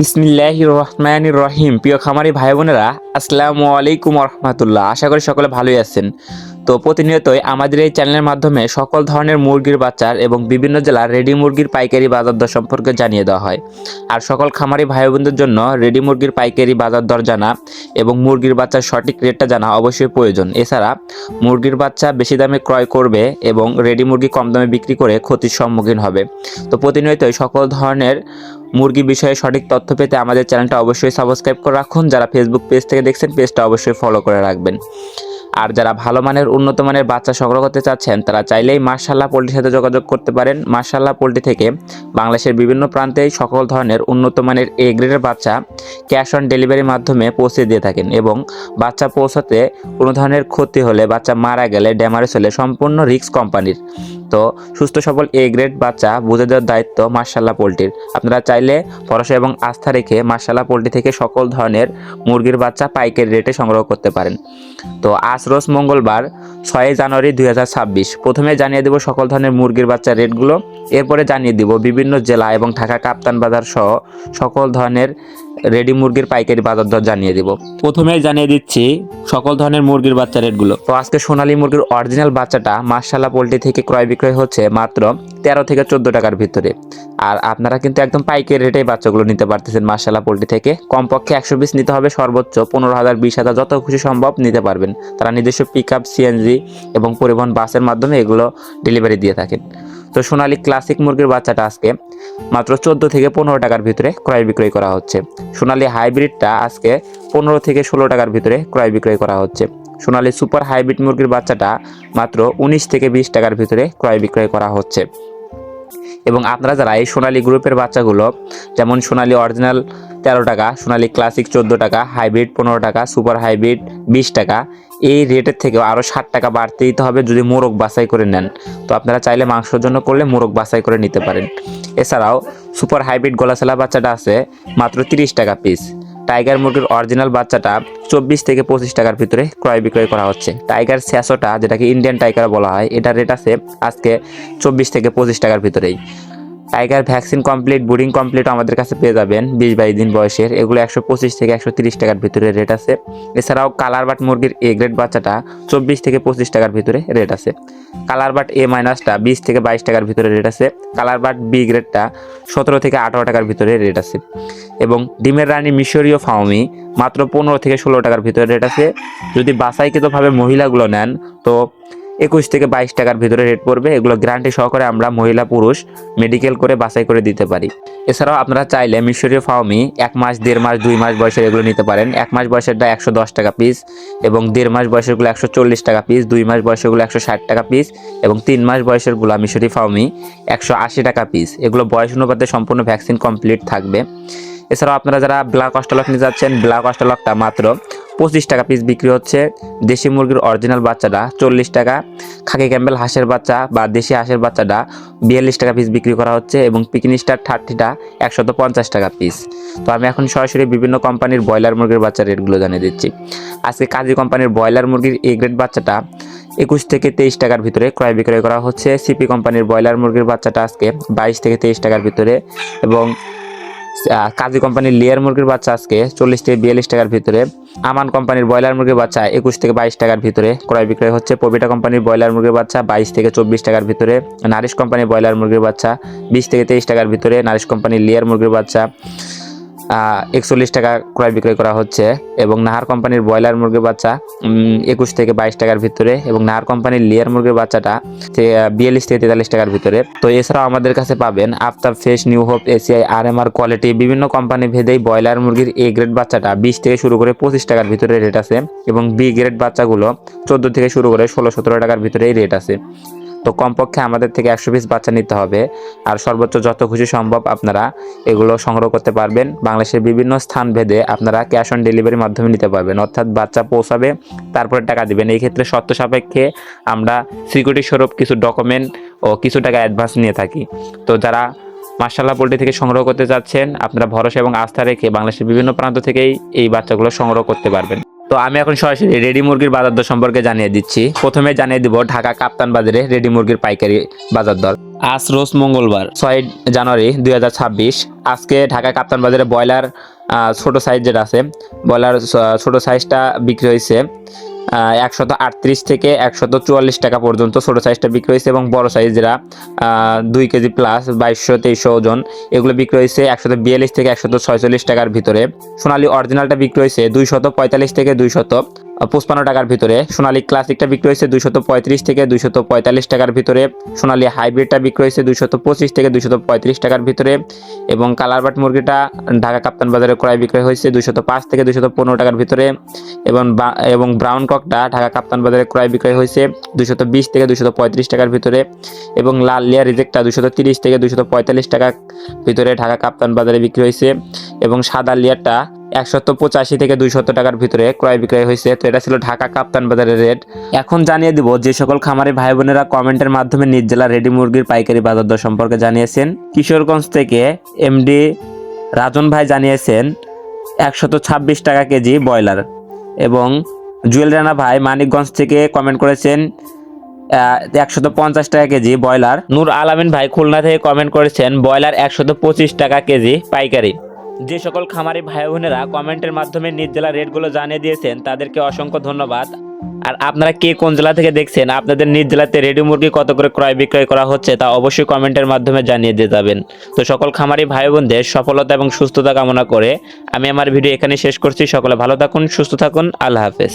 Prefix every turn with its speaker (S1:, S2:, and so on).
S1: বিসমিল্লাহ রহমান রহিম প্রিয় খামারি ভাই বোনেরা, আসসালামু আলাইকুম রহমতুল্লাহ। আশা করি সকলে ভালোই আছেন। তো প্রতিনিয়তই আমাদের এই চ্যানেলের মাধ্যমে সকল ধরনের মুরগির বাচ্চার এবং বিভিন্ন জেলার রেডি মুরগির পাইকারি বাজার দর সম্পর্কে জানিয়ে দেওয়া হয়। আর সকল খামারি ভাই বোনদের জন্য রেডি মুরগির পাইকারি বাজার দর জানা এবং মুরগির বাচ্চার সঠিক রেটটা জানা অবশ্যই প্রয়োজন। এছাড়া মুরগির বাচ্চা বেশি দামে ক্রয় করবে এবং রেডি মুরগি কম দামে বিক্রি করে ক্ষতির সম্মুখীন হবে। তো প্রতিনিয়তই সকল ধরনের মুরগি বিষয়ে সঠিক তথ্য পেতে আমাদের চ্যানেলটা অবশ্যই সাবস্ক্রাইব করে রাখুন। যারা ফেসবুক পেজ থেকে দেখছেন পেজটা অবশ্যই ফলো করে রাখবেন। আর যারা ভালো মানের, উন্নত মানের বাচ্চা সংগ্রহ করতে চাচ্ছেন, তারা চাইলেই মার্শাল্লাহ পোলট্রির সাথে যোগাযোগ করতে পারেন। মার্শাল্লাহ পোলট্রি থেকে বাংলাদেশের বিভিন্ন প্রান্তে সকল ধরনের উন্নত মানের এ গ্রেডের বাচ্চা ক্যাশ অন ডেলিভারির মাধ্যমে পৌঁছে দিয়ে থাকেন এবং বাচ্চা পৌঁছাতে কোনো ধরনের ক্ষতি হলে বাচ্চা মারা গেলে ড্যামারেজ হলে সম্পূর্ণ রিক্স কোম্পানির। তো সুস্থ, সবল এ গ্রেড বাচ্চা বুঝে দেওয়ার দায়িত্ব মার্শাল্লাহ পোলট্রির। আপনারা চাইলে ভরসা এবং আস্থা রেখে মার্শাল্লাহ পোলট্রি থেকে সকল ধরনের মুরগির বাচ্চা পাইকারি রেটে সংগ্রহ করতে পারেন। তো আজ রোজ মঙ্গলবার ছয় জানুয়ারি দুই প্রথমে জানিয়ে দেব সকল ধরনের মুরগির বাচ্চার রেটগুলো। এরপরে জানিয়ে দিব বিভিন্ন জেলা এবং ঢাকা কাপ্তান বাজার সহ সকল ধরনের রেডি মুরগির পাইকারি বাজার দর জানিয়ে দিব। প্রথমেই জানিয়ে দিচ্ছি সকল ধরনের মুরগির বাচ্চা রেটগুলো। তো আজকে সোনালী মুরগির অরিজিনাল বাচ্চাটা মার্শাল্লাহ পোলট্রি থেকে ক্রয় বিক্রয় হচ্ছে মাত্র তেরো থেকে চোদ্দ টাকার ভিতরে। আর আপনারা কিন্তু একদম পাইকারি রেটেই বাচ্চাগুলো নিতে পারতেছেন মার্শাল্লাহ পোলট্রি থেকে। কমপক্ষে একশো পিস নিতে হবে সর্বোচ্চ পনেরো হাজার বিশ হাজার যত খুশি সম্ভব নিতে পারবেন। তারা নিজস্ব পিক আপ সিএনজি এবং পরিবহন বাসের মাধ্যমে এগুলো ডেলিভারি দিয়ে থাকেন। তো সোনালী ক্লাসিক মুরগির বাচ্চাটা আজকে মাত্র চোদ্দ থেকে পনেরো টাকার ভিতরে ক্রয় বিক্রয় করা হচ্ছে। সোনালী হাইব্রিডটা আজকে পনেরো থেকে ষোলো টাকার ভিতরে ক্রয় বিক্রয় করা হচ্ছে। সোনালী সুপার হাইব্রিড মুরগির বাচ্চাটা মাত্র উনিশ থেকে বিশ টাকার ভিতরে ক্রয় বিক্রয় করা হচ্ছে। এবং আপনারা যারা এই সোনালি গ্রুপের বাচ্চাগুলো, যেমন সোনালি অরিজিনাল তেরো টাকা, সোনালি ক্লাসিক চোদ্দ টাকা, হাইব্রিড পনেরো টাকা, সুপার হাইব্রিড বিশ টাকা, এই রেটের থেকেও আরও ষাট টাকা বাড়তে দিতে হবে যদি মোরগ বাছাই করে নেন। তো আপনারা চাইলে মাংসের জন্য করলে মোরগ বাছাই করে নিতে পারেন। এছাড়াও সুপার হাইব্রিড গলাছেলা বাচ্চাটা আছে মাত্র তিরিশ টাকা পিস টাইগার মুরগির অরিজিনাল বাচ্চাটা চব্বিশ থেকে পঁচিশ টাকার ভিতরে ক্রয় বিক্রয় করা হচ্ছে। টাইগার স্যাসোটা, যেটাকে ইন্ডিয়ান টাইগার বলা হয় এটার রেট আছে আজকে চব্বিশ থেকে পঁচিশ টাকার ভিতরেই। Tiger vaccine complete brooding complete আমাদের কাছে পেয়ে যাবেন বিশ বাইশ দিন বয়সের। এগুলো একশো পঁচিশ থেকে একশো তিরিশ টাকার ভিতরে রেট আছে। এছাড়াও কালার বাট মুরগির এ গ্রেড বাচ্চাটা চব্বিশ থেকে পঁচিশ টাকার ভিতরে রেট আছে। কালার বাট এ মাইনাসটা বিশ থেকে বাইশ টাকার ভিতরে রেট আছে। কালার বাট বি গ্রেডটা সতেরো থেকে আঠারো টাকার ভিতরে রেট আছে। এবং ডিমের রানী মিশরীয় ফাউমি মাত্র পনেরো থেকে ষোলো টাকার ভিতরে রেট আছে। যদি বাসাইকৃতভাবে মহিলাগুলো নেন, তো একুশ থেকে বাইশ টাকার ভিতরে রেট পড়বে। এগুলো গ্যারান্টি সহকারে আমরা মহিলা, পুরুষ মেডিকেল করে বাছাই করে দিতে পারি। এছাড়াও আপনারা চাইলে মিশরীয় ফাউমি এক মাস, দেড় মাস, দুই মাস বয়সের এগুলো নিতে পারেন। এক মাস বয়সেরটা একশো দশ টাকা পিস এবং দেড় মাস বয়সেরগুলো একশো চল্লিশ টাকা পিস দুই মাস বয়সেরগুলো একশো ষাট টাকা পিস এবং তিন মাস বয়সেরগুলো মিশরি ফাউমি একশো আশি টাকা পিস এগুলো বয়স অনুপাতে সম্পূর্ণ ভ্যাকসিন কমপ্লিট থাকবে। এছাড়াও আপনারা যারা ব্ল্যাক অস্টালক নিয়ে যাচ্ছেন, ব্ল্যাক অস্ট্রালকটা মাত্র পঁচিশ টাকা পিস বিক্রি হচ্ছে। দেশি মুরগির অরিজিনাল বাচ্চাটা চল্লিশ টাকা, খাকি ক্যাম্বেল হাঁসের বাচ্চা বা দেশি হাঁসের বাচ্চাটা বিয়াল্লিশ টাকা পিস বিক্রি করা হচ্ছে এবং পিকনি স্টার থার্টিটা একশত পঞ্চাশ টাকা পিস তো আমি এখন সরাসরি বিভিন্ন কোম্পানির ব্রয়লার মুরগির বাচ্চার রেটগুলো জানিয়ে দিচ্ছি। আজকে কাজী কোম্পানির ব্রয়লার মুরগির এ গ্রেড বাচ্চাটা একুশ থেকে তেইশ টাকার ভিতরে ক্রয় বিক্রয় করা হচ্ছে। সিপি কোম্পানির ব্রয়লার মুরগির বাচ্চাটা আজকে বাইশ থেকে তেইশ টাকার ভিতরে এবং কাজী কোম্পানির লেয়ার মুরগির বাচ্চা আজকে চল্লিশ থেকে বিয়াল্লিশ টাকার ভিতরে। আমান কোম্পানির ব্রয়লার মুরগির বাচ্চা একুশ থেকে বাইশ টাকার ভিতরে। ক্রয় বিক্রয় হচ্ছে পবিটা কোম্পানির ব্রয়লার মুরগির বাচ্চা বাইশ থেকে চব্বিশ টাকার ভিতরে। নারিশ কোম্পানির ব্রয়লার মুরগির বাচ্চা বিশ থেকে তেইশ টাকার ভিতরে। নারিশ কোম্পানির লেয়ার মুরগির বাচ্চা একচল্লিশ টাকা ক্রয় বিক্রয় করা হচ্ছে এবং নাহার কোম্পানির ব্রয়লার মুরগির বাচ্চা একুশ থেকে বাইশ টাকার ভিতরে এবং নাহার কোম্পানির লেয়ার মুরগির বাচ্চাটা বিয়াল্লিশ থেকে তেতাল্লিশ টাকার ভিতরে। তো এছাড়াও আমাদের কাছে পাবেন Aftab fresh, new hope, ACI আর এম আর কোয়ালিটি, বিভিন্ন কোম্পানি ভেদেই ব্রয়লার মুরগির এ গ্রেড বাচ্চাটা বিশ থেকে শুরু করে পঁচিশ টাকার ভিতরে রেট আছে এবং বি গ্রেড বাচ্চাগুলো চোদ্দ থেকে শুরু করে ষোলো সতেরো টাকার ভিতরেই রেট আছে। তো কমপক্ষে আমাদের থেকে একশো পিস বাচ্চা নিতে হবে। আর সর্বোচ্চ যত খুশি সম্ভব আপনারা এগুলো সংগ্রহ করতে পারবেন। বাংলাদেশের বিভিন্ন স্থান ভেদে আপনারা ক্যাশ অন ডেলিভারির মাধ্যমে নিতে পারবেন। অর্থাৎ বাচ্চা পৌঁছাবে, তারপরে টাকা দিবেন। এই ক্ষেত্রে শর্ত সাপেক্ষে আমরা সিকিউরিটি স্বরূপ কিছু ডকুমেন্ট ও কিছু টাকা অ্যাডভান্স নিয়ে থাকি। তো যারা মার্শাল্লাহ পোল্ট্রি থেকে সংগ্রহ করতে চাচ্ছেন, আপনারা ভরসা এবং আস্থা রেখে বাংলাদেশের বিভিন্ন প্রান্ত থেকেই এই বাচ্চাগুলো সংগ্রহ করতে পারবেন। তো আমি এখন সরাসরি রেডি মুরগির বাজার দর সম্পর্কে জানিয়ে দিচ্ছি। প্রথমে জানিয়ে দিব ঢাকা কাপ্তান বাজারে রেডি মুরগির পাইকারি বাজার দর। আজ রোজ মঙ্গলবার। ছয় জানুয়ারি দুই হাজার ছাব্বিশ। আজকে ঢাকা কাপ্তান বাজারে ব্রয়লার আহ, ছোট সাইজ যেটা আছে। ব্রয়লার ছোট সাইজটা বিক্রি হয়েছে। একশত আটত্রিশ থেকে একশত চুয়াল্লিশ টাকা পর্যন্ত ছোটো সাইজটা বিক্রি হয়েছে এবং বড় সাইজ যেটা দুই কেজি প্লাস বাইশশো, তেইশশো ওজন এগুলো বিক্রি হয়েছে একশত বিয়াল্লিশ থেকে একশত ছয়চল্লিশ টাকার ভিতরে। সোনালি অরিজিনালটা বিক্রি হয়েছে দুইশত পঁয়তাল্লিশ থেকে দুইশত। পঁচপান্ন টাকার ভিতরে। সোনালী ক্লাসিকটা বিক্রি হয়েছে দুইশত পঁয়ত্রিশ থেকে দুইশত পঁয়তাল্লিশ টাকার ভিতরে। সোনালী হাইব্রিডটা বিক্রি হয়েছে দুইশত পঁচিশ থেকে দুইশত পঁয়ত্রিশ টাকার ভিতরে। এবং কালারবাট মুরগিটা ঢাকা কাপ্তান বাজারে ক্রয় বিক্রয় হয়েছে দুইশত পাঁচ থেকে দুইশত পনেরো টাকার ভিতরে। এবং এবং ব্রাউন ককটা ঢাকা কাপ্তান বাজারে ক্রয় বিক্রয় হয়েছে দুইশত বিশ থেকে দুইশত পঁয়ত্রিশ টাকার ভিতরে। এবং লাল লিয়া রিজেক্টটা দুইশত তিরিশ থেকে দুইশত পঁয়তাল্লিশ টাকার ভিতরে ঢাকা কাপ্তান বাজারে বিক্রি হয়েছে। এবং সাদা লিয়ারটা একশত পঁচাশি থেকে দুইশত টাকার ভিতরে ক্রয় বিক্রয় হয়েছে। তো এটা ছিল ঢাকা কাপ্তান বাজারের রেট। এখন জানিয়ে দিব, যে সকল খামারি ভাই বোনেরা কমেন্টের মাধ্যমে নিজ জেলা রেডি মুরগির পাইকারি বাজার দর সম্পর্কে জানিয়েছেন। কিশোরগঞ্জ থেকে এমডি রাজন ভাই জানিয়েছেন, একশত ছাব্বিশ টাকা কেজি ব্রয়লার এবং জুয়েল রানা ভাই মানিকগঞ্জ থেকে কমেন্ট করেছেন একশত পঞ্চাশ টাকা কেজি ব্রয়লার। নূর আলামিন ভাই খুলনা থেকে কমেন্ট করেছেন, ব্রয়লার একশত পঁচিশ টাকা কেজি পাইকারি। যে সকল খামারি ভাই বোনেরা কমেন্টের মাধ্যমে নিজ জেলার রেটগুলো জানিয়ে দিয়েছেন, তাদেরকে অসংখ্য ধন্যবাদ। আর আপনারা কে কোন জেলা থেকে দেখছেন, আপনাদের নিজ জেলাতে রেডি মুরগি কত করে ক্রয় বিক্রয় করা হচ্ছে, তা অবশ্যই কমেন্টের মাধ্যমে জানিয়ে দিয়ে যাবেন। তো সকল খামারি ভাই বোনদের সফলতা এবং সুস্থতা কামনা করে আমি আমার ভিডিও এখানে শেষ করছি। সকলে ভালো থাকুন, সুস্থ থাকুন, আল্লাহ হাফেজ।